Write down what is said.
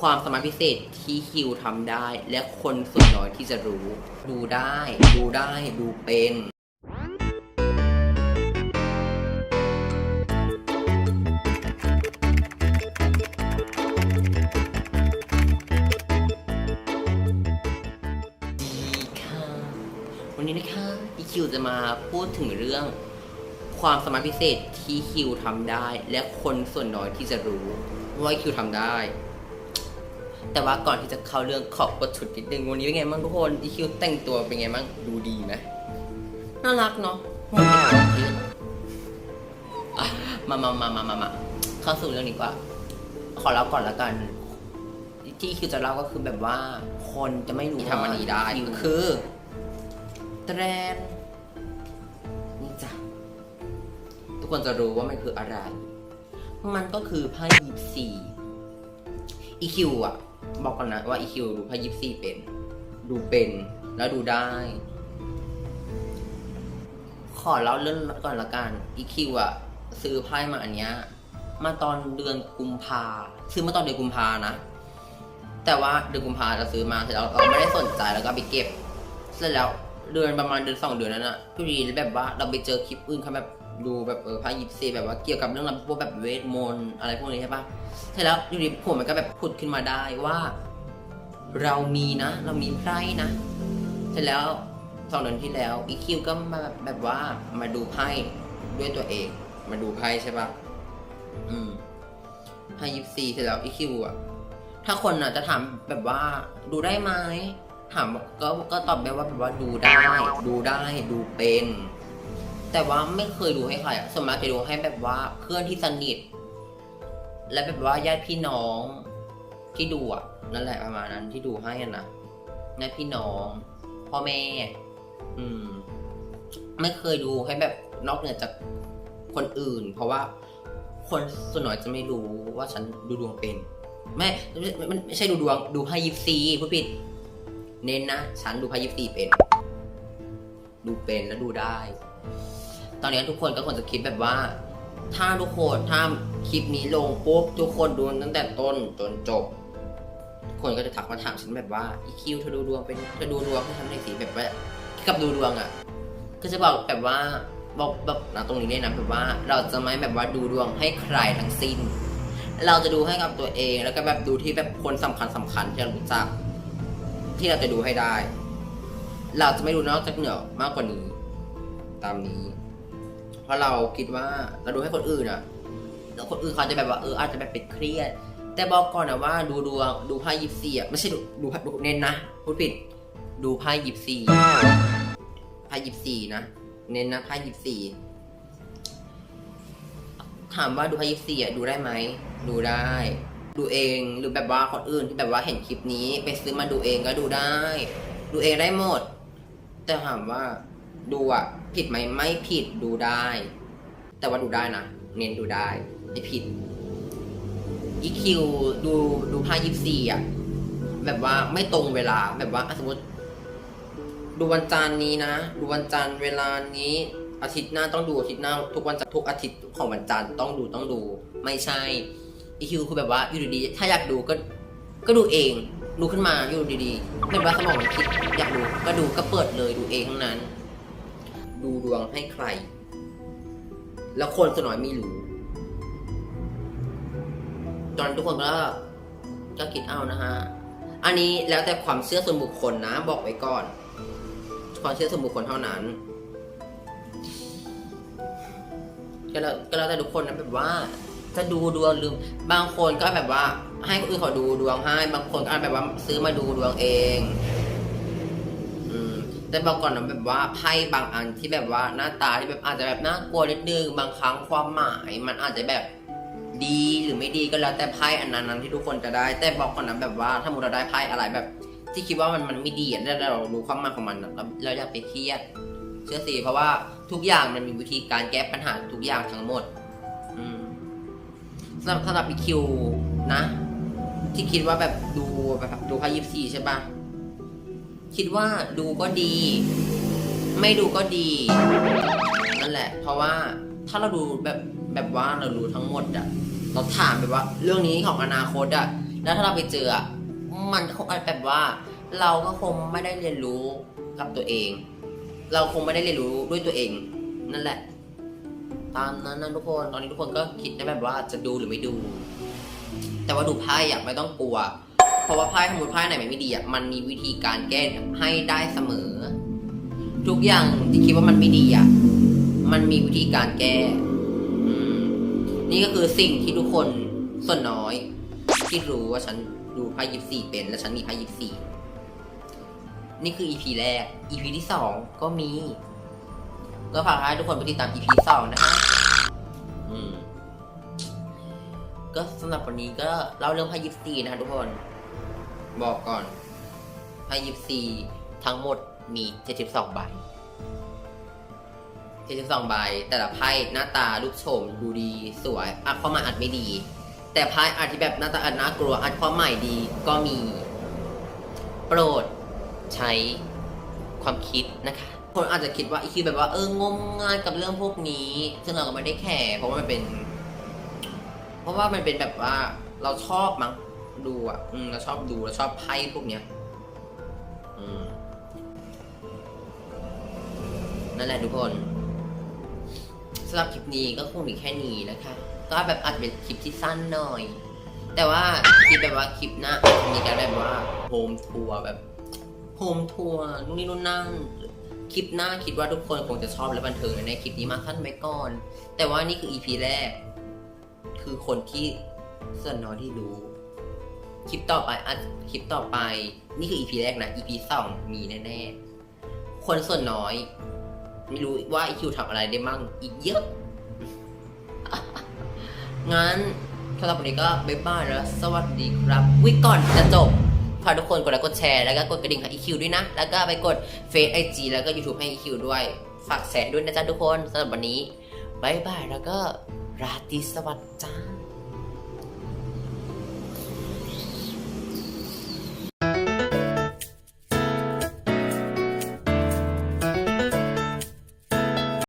ความสามารถพิเศษที่คิวทำได้ และคนส่วนน้อยที่จะรู้ ดูได้ ดูได้ ดูเป็น ดีค่ะ วันนี้นะคะอีคิวจะมาพูดถึงเรื่อง ความสามารถพิเศษที่คิวทำได้ และคนส่วนน้อยที่จะรู้ว่าคิวทำได้ แต่ว่าก่อนที่จะเข้าเรื่องขอบกดชุดนิดนึงวันนี้เป็นไงบ้างทุกคนอีคิวแต่งตัวเป็นไงบ้างดูดีไหมน่ารักเนาะหัวเด็กของพี่อะมามามามามามาเข้าสู่เรื่องนี้ดีกว่า ขอเล่าก่อนละกัน ที่คิวจะเล่าก็คือแบบว่าคนจะไม่รู้ทำอันนี้ได้คือแตรนนี่จ้ะทุกคนจะรู้ว่ามันคืออะไร มันก็คือไพ่ยิปซีอีคิวอะ บอกกันนะว่าอีคิวดูไพ่ยิปซี่เป็น ดูเป็นแล้วดูได้ ขอเล่าเรื่องก่อนละกันอีคิวอะซื้อไพ่มาอันเนี้ยมาตอนเดือนกุมภาซื้อมาตอนเดือนกุมภานะ แต่ว่าเดือนกุมภาเราซื้อมาเสร็จแล้วเราไม่ได้สนใจแล้วก็ไปเก็บ เสร็จแล้วเดือนประมาณเดือนสองเดือนนั้นอะพี่ดีแบบว่าเราไปเจอคลิปอื่นเขาแบบ ดูแบบเออพระยิปซีแบบว่าเกี่ยวกับเรื่องราวพวกแบบเวทมนต์อะไรพวกนี้ใช่ปะเสร็จแล้วอยู่ดีผมมันก็แบบผุดขึ้นมาได้ว่า เรามีนะ เรามีไพร่นะเสร็จแล้วสองเดือนที่แล้วอีคิวก็มาแบบแบบว่ามาดูไพ่ด้วยตัวเอง มาดูไพ่ใช่ปะอืมไพ่ยิปซีเสร็จแล้วอีคิวอะถ้าคนอะจะถามแบบว่าดูได้ไหมถามก็ก็ตอบไปว่าแบบว่าดูได้ ดูได้ดูเป็น แต่ว่าไม่เคยดูให้ใครอะส่วนมากจะดูให้แบบว่าเพื่อนที่สนิท และแบบว่าญาติพี่น้องที่ดูอะนั่นแหละประมาณนั้นที่ดูให้อะนะญาติพี่น้องพ่อแม่ อืม ไม่เคยดูให้แบบนอกเหนือจากคนอื่น เพราะว่าคนส่วนน้อยจะไม่รู้ว่าฉันดูดวงเป็นไม่ไม่ไม่ไม่ใช่ดูดวงดูไพ่ยิปซีผู้ผิด เน้นนะ ฉันดูไพ่ยิปซีเป็น ดูเป็นแล้วดูได้ ตอนนี้ทุกคนก็ควรจะคิดแบบว่า ถ้าทุกคนถ้าคลิปนี้ลงปุ๊บทุกคนดูตั้งแต่ต้นจนจบ ทุกคนก็จะทักมาถามฉันแบบว่าอีคิวเธอดูดวงเป็นเธอดูดวงให้ฉันหน่อยสิแบบว่ากับดูดวงอะ ก็จะบอกแบบว่าบอกแบบนะตรงนี้เนี่ยนะแบบว่าเราจะไม่แบบว่าดูดวงให้ใครทั้งสิ้น เราจะดูให้กับตัวเองแล้วก็แบบดูที่แบบคนสำคัญสำคัญที่เรารู้จัก ที่เราจะดูให้ได้ เราจะไม่ดูนอกจากเหนือมากกว่านี้ ตามนี้ เพราะเราคิดว่าเราดูให้คนอื่นอะแล้วคนอื่นเขาจะแบบว่าเอออาจจะแบบเป็นเครียด แต่บอกก่อนนะว่าดูดวงดูไพ่ยิปซีอะไม่ใช่ดูดูดูเน้นนะพูดผิด ดูไพ่ยิปซีไพ่ยิปซีนะเน้นนะไพ่ยิปซีถามว่าดูไพ่ยิปซีอะดูได้ไหมดูได้ ดูเองหรือแบบว่าคนอื่นที่แบบว่าเห็นคลิปนี้ ไปซื้อมาดูเองก็ดูได้ ดูเองได้หมด แต่ถามว่า ดูอะผิดไหมไม่ผิดดูได้ แต่ว่าดูได้นะเน้นดูได้ไม่ผิดอีคิวดูดูไพ่ยิปซีอะแบบว่าไม่ตรงเวลาแบบว่าสมมติ ดูวันจันทร์นี้นะ ดูวันจันทร์เวลานี้ อาทิตย์หน้าต้องดูอาทิตย์หน้า ทุกวันจันทร์ทุกอาทิตย์ของวันจันทร์ต้องดูต้องดู ไม่ใช่อีคิวคือแบบว่าอยู่ดีๆถ้าอยากดูก็ก็ดูเองดูขึ้นมาอยู่ดีๆไม่ว่าสมองมันคิดอยากดูก็ดูก็เปิดเลยดูเองทั้งนั้น ดูดวงให้ใคร แล้วคนส่วนน้อยไม่รู้ ตอนนนทุกคนก็ก็คิดเอานะฮะ อันนี้แล้วแต่ความเชื่อส่วนบุคคลนะ บอกไว้ก่อน ความเชื่อส่วนบุคคลเท่านั้น ก็แล้วก็แล้วแต่ทุกคนนะแบบว่าจะดูดวงหรือบางคนก็แบบว่า ให้คนอื่นเขาดูดวงให้ บางคนก็แบบว่าซื้อมาดูดวงเอง แต่บอกก่อนนะแบบว่าไพ่บางอันที่แบบว่าหน้าตาที่แบบอาจจะแบบน่ากลัวนิดนึงบางครั้งความหมาย มันอาจจะแบบดีหรือไม่ดีก็แล้วแต่ไพ่อันนั้นนั้นที่ทุกคนจะได้ แต่บอกก่อนนะแบบว่าถ้ามุเราได้ไพ่อะไรแบบ ที่คิดว่ามันมันไม่ดีอะแล้วเรารู้ความหมายของมันเราเราอย่าไปเครียดเชื่อสิเพราะว่าทุกอย่างมันมีวิธีการแก้ปัญหาทุกอย่างทั้งหมดสำหรับสำหรับอีคิวนะ ที่คิดว่าแบบดูแบบดูไพายิปซีใช่ปะ คิดว่าดูก็ดี ไม่ดูก็ดี นั่นแหละ เพราะว่าถ้าเราดูแบบแบบว่าเรารู้ทั้งหมดอะเราถามแบบว่า เรื่องนี้ของอนาคตอะแล้วถ้าเราไปเจออะมันคงแบบว่า เราก็คงไม่ได้เรียนรู้กับตัวเอง เราคงไม่ได้เรียนรู้ด้วยตัวเอง นั่นแหละ ตามนั้นนะทุกคนตอนนี้ทุกคนก็คิดได้แบบว่าจะดูหรือไม่ดู แต่ว่าดูไพ่อะไม่ต้องกลัว เพราะว่าไพ่สมมติไพ่ไหนไม่ดีอะมันมีวิธีการแก้ให้ได้เสมอ ทุกอย่างที่คิดว่ามันไม่ดีอะมันมีวิธีการแก้อืมนี่ก็คือสิ่งที่ทุกคนส่วนน้อย ที่รู้ว่าฉันดูไพ่ยิปซีเป็น และฉันมีไพ่ยิปซีนี่คือ EP แรก EP ที่สองก็มี ก็ฝากให้ทุกคนไปติดตาม EP สองนะฮะอืมก็สำหรับวันนี้ก็เล่าเรื่องไพ่ยิปซีนะฮะทุกคน บอกก่อนไพ่ยิปซีทั้งหมดมี72ใบ72ใบ แต่ละไพ่หน้าตาลูกโฉมดูดีสวยอะความหมายอาจไม่ดี แต่ไพ่อาจที่แบบหน้าตาอาจน่ากลัวอาจความหมายดีก็มี โปรดใช้ความคิดนะคะคนอาจจะคิดว่าอีคิวแบบว่าเอองมงายกับเรื่องพวกนี้ ซึ่งเราก็ไม่ได้แคร์เพราะว่ามันเป็น เพราะว่ามันเป็นแบบว่าเราชอบมั้ง ดูอะอืมเราชอบดูเราชอบไพ่พวกเนี้ยอืมนั่นแหละทุกคนสำหรับคลิปนี้ก็คงมีแค่นี้นะคะ ก็แบบอาจจะเป็นคลิปที่สั้นหน่อย แต่ว่าคลิปแบบว่าคลิปหน้าอาจจะมีการแบบว่าโฮมทัวร์แบบโฮมทัวร์นู่นนี่นู่นนั่นคลิปหน้าคิดว่าทุกคนคงจะชอบและบันเทิงในคลิปนี้มาสั้นไว้ก่อน แต่ว่านี่คือ EP แรก คือคนที่ส่วนน้อยที่รู้ คลิปต่อไปอะคลิปต่อไป นี่คือ EP แรกนะ EP สองมีแน่ๆ คนส่วนน้อย ไม่รู้ว่าไอคิวทำอะไรได้มั่งอีกเยอะ งั้นสำหรับวันนี้ก็บ๊ายบายแล้ว สวัสดีครับ วิก่อนจะจบฝากทุกคนกดไลค์กดแชร์แล้วก็กดกระดิ่งให้อีคิวด้วยนะ แล้วก็ไปกดเฟซไอจีแล้วก็ YouTube ให้อีคิวด้วย ฝากแชร์ด้วยนะจ๊ะทุกคนสำหรับวันนี้บ๊ายบายแล้วก็ราตรีสวัสดิ์จ้า